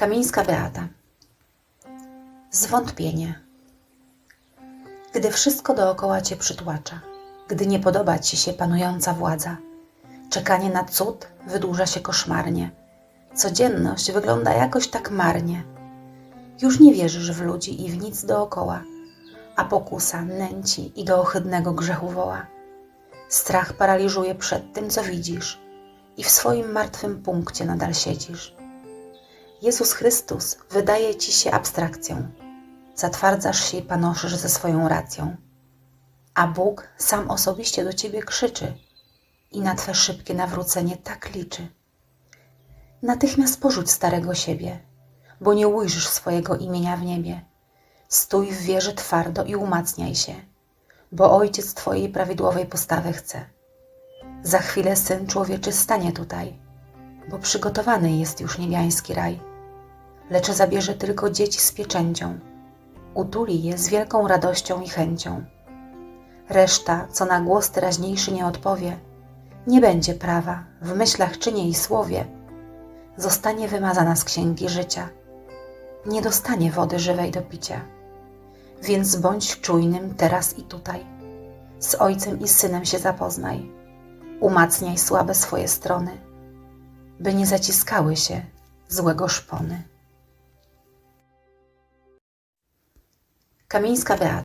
Kamińska Beata. Zwątpienie. Gdy wszystko dookoła cię przytłacza, gdy nie podoba ci się panująca władza, czekanie na cud wydłuża się koszmarnie, codzienność wygląda jakoś tak marnie. Już nie wierzysz w ludzi i w nic dookoła, a pokusa nęci i do ohydnego grzechu woła. Strach paraliżuje przed tym, co widzisz, i w swoim martwym punkcie nadal siedzisz. Jezus Chrystus wydaje ci się abstrakcją. Zatwardzasz się i panoszysz ze swoją racją. A Bóg sam osobiście do ciebie krzyczy i na twe szybkie nawrócenie tak liczy. Natychmiast porzuć starego siebie, bo nie ujrzysz swojego imienia w niebie. Stój w wierze twardo i umacniaj się, bo Ojciec Twojej prawidłowej postawy chce. Za chwilę Syn Człowieczy stanie tutaj, bo przygotowany jest już niebiański raj. Lecz zabierze tylko dzieci z pieczęcią, utuli je z wielką radością i chęcią. Reszta, co na głos teraźniejszy nie odpowie, nie będzie prawa w myślach, czynie i słowie, zostanie wymazana z księgi życia, nie dostanie wody żywej do picia. Więc bądź czujnym teraz i tutaj. Z Ojcem i Synem się zapoznaj. Umacniaj słabe swoje strony, by nie zaciskały się złego szpony. Kamińska Beata